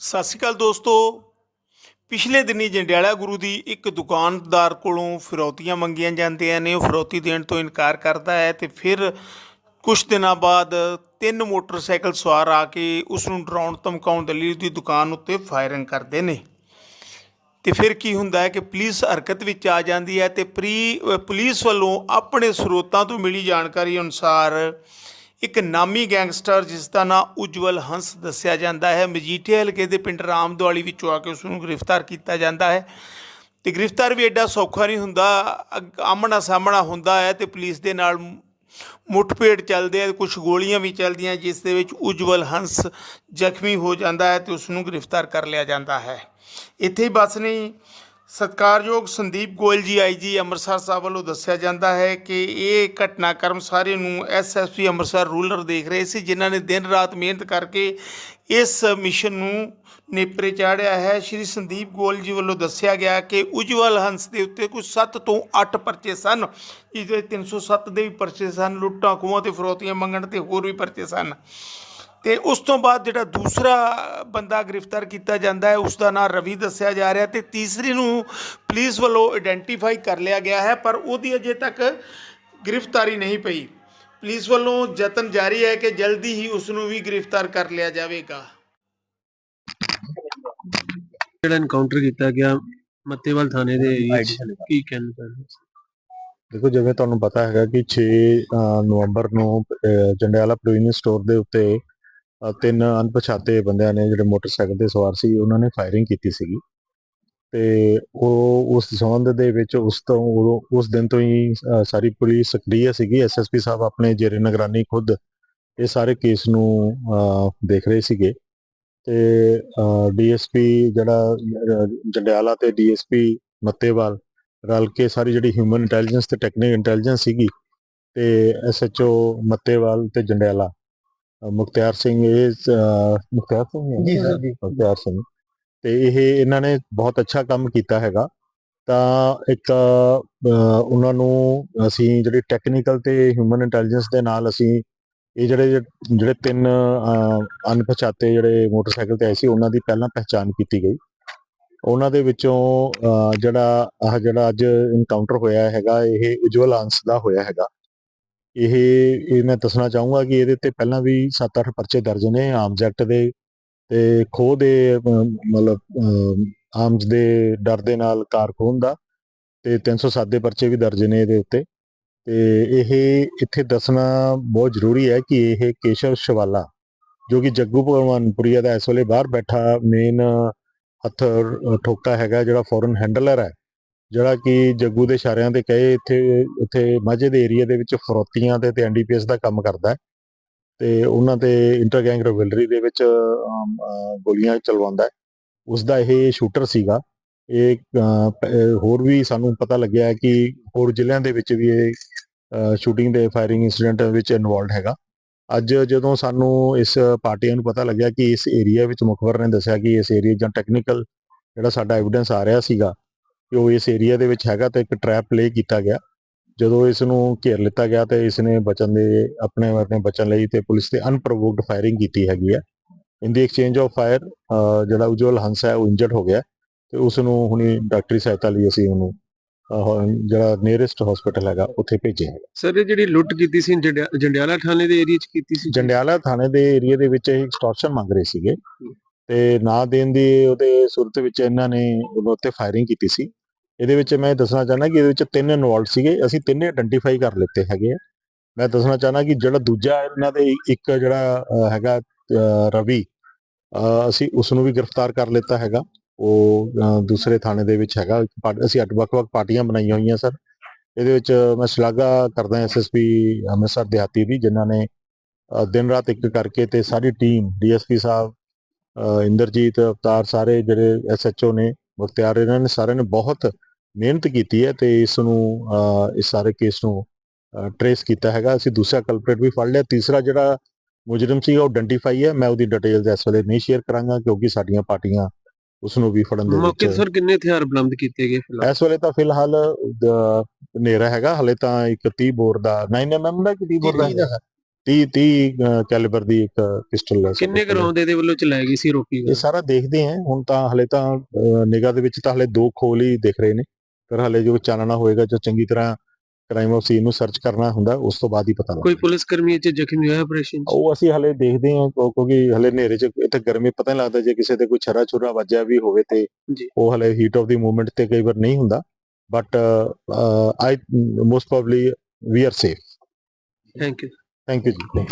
ਸਤਿ ਸ਼੍ਰੀ ਅਕਾਲ ਦੋਸਤੋ। ਪਿਛਲੇ ਦਿਨੀ ਜੰਡਿਆਲਾ ਗੁਰੂ ਦੀ ਇੱਕ ਦੁਕਾਨਦਾਰ ਕੋਲੋਂ ਫਿਰੌਤੀਆਂ ਮੰਗੀਆਂ ਜਾਂਦੀਆਂ ਨੇ। ਉਹ ਫਿਰੌਤੀ ਦੇਣ ਤੋਂ ਇਨਕਾਰ ਕਰਦਾ ਹੈ ਤੇ ਫਿਰ ਕੁਝ ਦਿਨਾਂ ਬਾਅਦ ਤਿੰਨ ਮੋਟਰਸਾਈਕਲ ਸਵਾਰ ਆ ਕੇ ਉਸ ਨੂੰ ਡਰਾਉਣ, ਧਮਕਾਉਣ ਦੇ ਲਈ ਉਹਦੀ ਦੁਕਾਨ ਉੱਤੇ ਫਾਇਰਿੰਗ ਕਰਦੇ ਨੇ। ਤੇ ਫਿਰ ਕੀ ਹੁੰਦਾ ਹੈ ਕਿ ਪੁਲਿਸ ਹਰਕਤ ਵਿੱਚ ਆ ਜਾਂਦੀ ਹੈ ਤੇ ਪ੍ਰੀ ਪੁਲਿਸ ਵੱਲੋਂ ਆਪਣੇ ਸਰੋਤਾਂ ਤੋਂ ਮਿਲੀ ਜਾਣਕਾਰੀ ਅਨੁਸਾਰ ਇੱਕ ਨਾਮੀ ਗੈਂਗਸਟਰ, ਜਿਸ ਦਾ ਨਾਂ ਉਜਵਲ ਹੰਸ ਦੱਸਿਆ ਜਾਂਦਾ ਹੈ। ਮਜੀਠੇ ਹਲਕੇ ਦੇ ਪਿੰਡ ਰਾਮਦਵਾਲੀ ਵਿੱਚੋਂ ਆ ਕੇ ਉਸ ਨੂੰ ਗ੍ਰਿਫਤਾਰ ਕੀਤਾ ਜਾਂਦਾ ਹੈ। ਤੇ ਗ੍ਰਿਫਤਾਰ ਵੀ ਐਡਾ ਸੌਖਾ ਨਹੀਂ ਹੁੰਦਾ, ਅਗ- ਆਮਣਾ ਸਾਹਮਣਾ ਹੁੰਦਾ ਹੈ ਤੇ ਪੁਲਿਸ ਦੇ ਨਾਲ ਮੁੱਠਭੇੜ ਚੱਲਦੇ ਆ ਕੁਝ ਗੋਲੀਆਂ ਵੀ ਚੱਲਦੀਆਂ, ਜਿਸ ਦੇ ਵਿੱਚ ਉਜਵਲ ਹੰਸ ਜ਼ਖਮੀ ਹੋ ਜਾਂਦਾ ਹੈ ਤੇ ਉਸ ਨੂੰ ਗ੍ਰਿਫਤਾਰ ਕਰ ਲਿਆ ਜਾਂਦਾ ਹੈ। ਇੱਥੇ ਹੀ ਬਸ ਨਹੀਂ ਸਤਿਕਾਰਯੋਗ ਸੰਦੀਪ ਗੋਇਲ ਜੀ ਆਈਜੀ ਅੰਮ੍ਰਿਤਸਰ ਸਾਹਿਬ ਵੱਲੋਂ ਦੱਸਿਆ ਜਾਂਦਾ ਹੈ ਕਿ ਇਹ ਘਟਨਾਕ੍ਰਮ ਸਾਰੇ ਨੂੰ ਐਸਐਸਪੀ ਅੰਮ੍ਰਿਤਸਰ ਰੂਲਰ ਦੇਖ ਰਹੇ ਸੀ, ਜਿਨ੍ਹਾਂ ਨੇ ਦਿਨ ਰਾਤ ਮਿਹਨਤ ਕਰਕੇ ਇਸ ਮਿਸ਼ਨ ਨੂੰ ਨੇਪਰੇ ਚਾੜਿਆ ਹੈ। ਸ਼੍ਰੀ ਸੰਦੀਪ ਗੋਇਲ ਜੀ ਵੱਲੋਂ ਦੱਸਿਆ ਗਿਆ ਕਿ ਉਜਵਲ ਹੰਸ ਦੇ ਉੱਤੇ ਕੁਝ 7 ਤੋਂ 8 ਪਰਚੇ ਸਨ, ਜਿਹਦੇ 307 ਦੇ ਵੀ ਪਰਚੇ ਸਨ, ਲੁੱਟਾਂ ਖੋਹਾਂ ਤੇ ਫਰੋਤੀਆਂ ਮੰਗਣ ਤੇ ਹੋਰ ਵੀ ਪਰਚੇ ਸਨ। ਤੇ ਉਸ ਤੋਂ ਬਾਅਦ ਜਿਹੜਾ ਦੂਸਰਾ ਬੰਦਾ ਗ੍ਰਿਫਤਾਰ ਕੀਤਾ ਜਾਂਦਾ ਹੈ ਉਸ ਦਾ ਨਾਮ ਰਵੀ ਦੱਸਿਆ ਜਾ ਰਿਹਾ ਤੇ ਤੀਸਰੀ ਨੂੰ ਪੁਲਿਸ ਵੱਲੋਂ ਆਇਡੈਂਟੀਫਾਈ ਕਰ ਲਿਆ ਗਿਆ ਹੈ ਪਰ ਉਹਦੀ ਅਜੇ ਤੱਕ ਗ੍ਰਿਫਤਾਰੀ ਨਹੀਂ ਪਈ। ਪੁਲਿਸ ਵੱਲੋਂ ਯਤਨ ਜਾਰੀ ਹੈ ਕਿ ਜਲਦੀ ਹੀ ਉਸ ਨੂੰ ਵੀ ਗ੍ਰਿਫਤਾਰ ਕਰ ਲਿਆ ਜਾਵੇਗਾ। ਜਿਹੜਾ ਐਨਕਾਊਂਟਰ ਕੀਤਾ ਗਿਆ ਮੱਤੇਵਾਲ ਥਾਣੇ ਦੇ ਕੀ ਚਾਹੁੰਦੇ ਹੋ? ਦੇਖੋ ਜਿਵੇਂ ਤੁਹਾਨੂੰ ਪਤਾ ਹੈਗਾ ਕਿ 6 ਅ, ਨਵੰਬਰ ਨੂੰ ਜੰਡਿਆਲਾ ਪ੍ਰੋਵੀਨੀਅਸ ਸਟੋਰ ਦੇ ਉੱਤੇ ਤਿੰਨ ਅਣਪਛਾਤੇ ਬੰਦਿਆਂ ਨੇ ਜਿਹੜੇ ਮੋਟਰਸਾਈਕਲ ਤੇ ਸਵਾਰ ਸੀ ਉਹਨਾਂ ਨੇ ਫਾਇਰਿੰਗ ਕੀਤੀ ਸੀਗੀ। ਤੇ ਉਹ ਉਸ ਸੰਬੰਧ ਦੇ ਵਿੱਚ ਉਸ ਤੋਂ ਉਦੋਂ- ਉਸ ਦਿਨ ਤੋਂ ਹੀ ਸਾਰੀ ਪੁਲਿਸ ਸਕਰੀਆ ਸੀਗੀ। ਐਸਐਸਪੀ ਸਾਹਿਬ ਆਪਣੇ ਜੇਰੇ ਨਿਗਰਾਨੀ ਖੁਦ ਇਹ ਸਾਰੇ ਕੇਸ ਨੂੰ ਦੇਖ ਰਹੇ ਸੀਗੇ। ਤੇ ਡੀਐਸਪੀ ਜਿਹੜਾ ਅ, ਜੰਡਿਆਲਾ ਤੇ ਡੀਐਸਪੀ ਮੱਤੇਵਾਲ ਰਲ ਕੇ ਸਾਰੀ ਜਿਹੜੀ ਹਿਊਮਨ ਇੰਟੈਲੀਜੈਂਸ ਤੇ ਟੈਕਨੀਕਲ ਇੰਟੈਲੀਜੈਂਸ ਸੀਗੀ ਤੇ ਐਸਐਚਓ ਮੱਤੇਵਾਲ ਤੇ ਜੰਡਿਆਲਾ ਮੁਖਤਿਆਰ ਸਿੰਘ ਇਹ ਮੁਖਤਿਆਰ ਸਿੰਘ ਜੀ ਸਰ, ਜੀ। ਮੁਖਤਿਆਰ ਸਿੰਘ। ਤੇ ਇਹ ਇਹਨਾਂ ਨੇ ਬਹੁਤ ਅੱਛਾ ਕੰਮ ਕੀਤਾ ਹੈਗਾ। ਤਾਂ ਇੱਕ ਉਹਨਾਂ ਨੂੰ ਅਸੀਂ ਜਿਹੜੀ ਟੈਕਨੀਕਲ ਤੇ ਹਿਊਮਨ ਇੰਟੈਲੀਜੈਂਸ ਦੇ ਨਾਲ ਅਸੀਂ ਇਹ ਜਿਹੜੇ ਜਿਹੜੇ ਤਿੰਨ ਅ, ਅਣਪਛਾਤੇ ਜਿਹੜੇ ਮੋਟਰਸਾਈਕਲ ਤੇ ਆਏ ਸੀ ਉਹਨਾਂ ਦੀ ਪਹਿਲਾਂ ਪਹਿਚਾਣ ਕੀਤੀ ਗਈ। ਉਹਨਾਂ ਦੇ ਵਿੱਚੋਂ ਅ, ਜਿਹੜਾ ਆਹ ਜਿਹੜਾ ਅੱਜ ਇਨਕਾਊਂਟਰ ਹੋਇਆ ਹੈਗਾ ਇਹ ਉਜਵਲ ਅੰਸ ਦਾ ਹੋਇਆ ਹੈਗਾ। ਇਹ ਇਹ ਮੈਂ ਦੱਸਣਾ ਚਾਹੂੰਗਾ ਕਿ ਇਹਦੇ ਉੱਤੇ ਪਹਿਲਾਂ ਵੀ 7-8 ਪਰਚੇ ਦਰਜ ਨੇ ਆਮ ਜੈਕਟ ਦੇ ਤੇ ਖੋਹ ਦੇ ਮਤਲਬ ਆਰਮਸ ਦੇ ਡਰ ਦੇ ਨਾਲ ਕਾਰ ਖੋਹਣ ਦਾ ਤੇ 307 ਦੇ ਪਰਚੇ ਵੀ ਦਰਜ ਨੇ ਇਹਦੇ ਉੱਤੇ ਤੇ ਇਹ ਇੱਥੇ ਦੱਸਣਾ ਬਹੁਤ ਜ਼ਰੂਰੀ ਹੈ ਕਿ ਇਹ ਕੇਸ਼ਵ ਸ਼ਵਾਲਾ ਜੋ ਕਿ ਜੱਗੂ ਭਗਵਾਨਪੁਰੀਆ ਦਾ ਇਸ ਵੇਲੇ ਬਾਹਰ ਬੈਠਾ ਮੇਨ ਹੱਥ ਠੋਕਾ ਹੈਗਾ ਜਿਹੜਾ ਫੋਰਨ ਹੈਂਡਲਰ ਹੈ। ਜਿਹੜਾ ਕਿ ਜੱਗੂ ਦੇ ਇਸ਼ਾਰਿਆਂ ਤੇ ਕਹੇ ਇੱਥੇ, ਉੱਥੇ ਮਾਝੇ ਦੇ ਏਰੀਆ ਦੇ ਵਿੱਚ ਫਰੋਤੀਆਂ ਤੇ ਤੇ ਐਨਡੀਪੀਐਸ ਦਾ ਕੰਮ ਕਰਦਾ ਹੈ। ਤੇ ਉਹਨਾਂ ਤੇ ਇੰਟਰ ਗੈਂਗ ਰਿਵਲਰੀ ਦੇ ਵਿੱਚ ਗੋਲੀਆਂ ਚਲਵਾਉਂਦਾ ਹੈ। ਉਸ ਦਾ ਇਹ ਸ਼ੂਟਰ ਸੀਗਾ। ਇਹ ਹੋਰ ਵੀ ਸਾਨੂੰ ਪਤਾ ਲੱਗਿਆ ਕਿ ਹੋਰ ਜ਼ਿਲ੍ਹਿਆਂ ਦੇ ਵਿੱਚ ਵੀ ਇਹ ਸ਼ੂਟਿੰਗ ਦੇ ਫਾਇਰਿੰਗ ਇਨਸੀਡੈਂਟ ਵਿੱਚ ਇਨਵੋਲਡ ਹੈਗਾ। ਅੱਜ ਜਦੋਂ ਸਾਨੂੰ ਇਸ ਪਾਰਟੀਆਂ ਨੂੰ ਪਤਾ ਲੱਗਿਆ ਕਿ ਇਸ ਏਰੀਆ ਵਿੱਚ ਮੁਖਬਰ ਨੇ ਦੱਸਿਆ ਕਿ ਇਸ ਏਰੀਆ ਜਾਂ ਟੈਕਨੀਕਲ ਜਿਹੜਾ ਸਾਡਾ ਐਵੀਡੈਂਸ ਆ ਰਿਹਾ ਸੀਗਾ ਉਹ ਇਸ ਏਰੀਆ ਦੇ ਵਿੱਚ ਹੈਗਾ ਤੇ ਇੱਕ ਟ੍ਰੈਪ ਪਲੇ ਕੀਤਾ ਗਿਆ। ਜਦੋਂ ਇਸ ਨੂੰ ਘੇਰ ਲਿੱਤਾ ਗਿਆ ਤੇ ਇਸ ਨੇ ਬਚਣ ਦੇ ਆਪਣੇ ਆਪਣੇ ਬਚਣ ਲਈ ਤੇ ਪੁਲਿਸ ਤੇ ਅਨਪ੍ਰੋਵੋਕਡ ਫਾਇਰਿੰਗ ਕੀਤੀ ਹੈਗੀ ਹੈ। In the exchange of fire ਜਿਹੜਾ ਉਜਵਲ ਹੰਸ ਹੈ ਉਹ ਇੰਜਰਡ ਹੋ ਗਿਆ ਤੇ ਉਸ ਨੂੰ ਹੁਣੀ ਡਾਕਟਰੀ ਸਹਾਇਤਾ ਲਈ ਅਸੀਂ ਉਹਨੂੰ ਜਿਹੜਾ ਨੀਅਰੈਸਟ ਹਸਪੀਟਲ ਹੈਗਾ ਉੱਥੇ ਭੇਜਿਆ ਹੈ ਸਰ ਇਹ ਜਿਹੜੀ ਲੁੱਟ ਕੀਤੀ ਸੀ ਜੰਡਿਆ- ਜੰਡਿਆਲਾ ਥਾਣੇ ਦੇ ਏਰੀਆ 'ਚ ਕੀਤੀ ਸੀ? ਜੰਡਿਆਲਾ ਥਾਣੇ ਦੇ ਏਰੀਆ ਦੇ ਵਿੱਚ ਇਹ ਐਕਸਟੋਰਸ਼ਨ ਮੰਗ ਰਹੇ ਸੀਗੇ। ਤੇ ਨਾ ਦੇਣ ਦੀ ਉਹਦੇ ਸੁਰਤ ਵਿੱਚ ਇਹਨਾਂ ਨੇ ਉਹਦੇ ਉੱਤੇ ਫਾਇਰਿੰਗ ਕੀਤੀ ਸੀ। ਇਹਦੇ ਵਿੱਚ ਮੈਂ ਦੱਸਣਾ ਚਾਹੁੰਦਾ ਕਿ ਇਹਦੇ ਵਿੱਚ ਤਿੰਨ ਇਨਵੋਲਡ ਸੀਗੇ, ਅਸੀਂ ਤਿੰਨੇ ਆਇਡੈਂਟੀਫਾਈ ਕਰ ਲਿੱਤੇ ਹੈਗੇ ਆ। ਮੈਂ ਦੱਸਣਾ ਚਾਹੁੰਦਾ ਕਿ ਜਿਹੜਾ ਦੂਜਾ ਇਹਨਾਂ ਦੇ ਇੱਕ ਜਿਹੜਾ ਹੈਗਾ ਰਵੀ ਅਸੀਂ ਉਸ ਨੂੰ ਵੀ ਗ੍ਰਿਫਤਾਰ ਕਰ ਲਿੱਤਾ ਹੈਗਾ। ਉਹ ਦੂਸਰੇ ਥਾਣੇ ਦੇ ਵਿੱਚ ਹੈਗਾ। ਅਸੀਂ ਅੱਡ ਵੱਖ-ਵੱਖ ਪਾਰਟੀਆਂ ਬਣਾਈਆਂ ਹੋਈਆਂ, ਸਰ। ਇਹਦੇ ਵਿੱਚ ਮੈਂ ਸ਼ਲਾਘਾ ਕਰਦਾ ਐਸਐਸਪੀ ਅੰਮ੍ਰਿਤਸਰ ਦਿਹਾਤੀ ਦੀ, ਜਿਨ੍ਹਾਂ ਨੇ ਦਿਨ ਰਾਤ ਇੱਕ ਕਰਕੇ ਤੇ ਸਾਰੀ ਟੀਮ, ਡੀਐਸਪੀ ਸਾਹਿਬ ਇੰਦਰਜੀਤ ਅਵਤਾਰ, ਸਾਰੇ ਜਿਹੜੇ ਐਸਐਚਓ ਨੇ, ਮੁਖਤਿਆਰ, ਇਹਨਾਂ ਨੇ ਸਾਰਿਆਂ ਨੇ ਬਹੁਤ ਮਿਹਨਤ ਕੀਤੀ ਹੈ ਤੇ ਇਸ ਨੂੰ ਇਸ ਸਾਰੇ ਕੇਸ ਨੂੰ ਟਰੇਸ ਕੀਤਾ ਹੈਗਾ। ਅਸੀਂ ਦੂਸਰਾ ਕਲਪਰੇਟ ਵੀ ਫੜ ਲਿਆ। ਤੀਸਰਾ ਜਿਹੜਾ ਮੁਜਰਮ ਸੀ ਉਹ ਆਇਡੈਂਟੀਫਾਈ ਹੈ। ਮੈਂ ਉਹਦੀ ਡਿਟੇਲਸ ਇਸ ਵੇਲੇ ਨਹੀਂ ਸ਼ੇਅਰ ਕਰਾਂਗਾ ਕਿਉਂਕਿ ਸਾਡੀਆਂ ਪਾਰਟੀਆਂ ਉਸ ਨੂੰ ਵੀ ਫੜਨ ਦੇ ਮੌਕੇ ਵਿੱਚ ਸਰ ਕਿੰਨੇ ਹਥਿਆਰ ਬਰਾਮਦ ਕੀਤੇ ਗਏ ਫਿਲਹਾਲ? ਇਸ ਵੇਲੇ ਤਾਂ ਫਿਲਹਾਲ ਅ, ਹਨੇਰਾ ਹੈਗਾ। ਹਲੇ ਤਾਂ ਇੱਕ 30 ਬੋਰ ਦਾ 9 mm ਦਾ ਕਿ 30 ਬੋਰ ਦਾ ਹੈਗਾ। 30 30 ਕੈਲੀਬਰ ਦੀ ਇੱਕ ਪਿਸਟਲ ਕਿੰਨੇ ਗਰਾਉਂਡ ਇਹਦੇ ਵੱਲੋਂ ਚਲਾਈ ਗਈ ਸੀ ਰੋਕੀ ਇਹ ਸਾਰਾ ਦੇਖਦੇ ਆ ਹੁਣ ਤਾਂ ਹਲੇ ਤਾਂ ਨਿਗਾਹ ਦੇ ਵਿੱਚ ਤਾਂ ਹਲੇ ਦੋ ਖੋਲ ਹੀ ਦਿਖ ਰਹੇ ਨੇ। ਪਰ ਹਲੇ ਜੋ ਚਾਨਣਾ ਹੋਏਗਾ ਜੋ ਚੰਗੀ ਤਰ੍ਹਾਂ ਕ੍ਰਾਈਮ ਆਫ ਸੀਨ ਨੂੰ ਸਰਚ ਕਰਨਾ ਹੁੰਦਾ ਉਸ ਤੋਂ ਬਾਅਦ ਹੀ ਪਤਾ ਲੱਗਦਾ ਕੋਈ ਪੁਲਿਸ ਕਰਮੀ 'ਚ ਜ਼ਖਮੀ ਹੋਇਆ ਆਪਰੇਸ਼ਨ ਉਹ ਅਸੀਂ ਹਲੇ ਦੇਖਦੇ ਹਾਂ ਕਿਉਂ- ਕਿਉਂਕਿ ਹਲੇ ਹਨੇਰੇ 'ਚ ਇੱਥੇ ਗਰਮੀ ਪਤਾ ਨਹੀਂ ਲੱਗਦਾ ਜੇ ਕਿਸੇ ਦੇ ਕੋਈ ਛਰਾ ਛੁਰਾ ਵੱਜਿਆ ਵੀ ਹੋਵੇ ਤੇ। ਉਹ ਹਲੇ ਹੀਟ ਆਫ ਦੀ ਮੂਵਮੈਂਟ ਤੇ ਕਈ ਵਾਰ ਨਹੀਂ ਹੁੰਦਾ but I most probably we are safe thank you thank you ji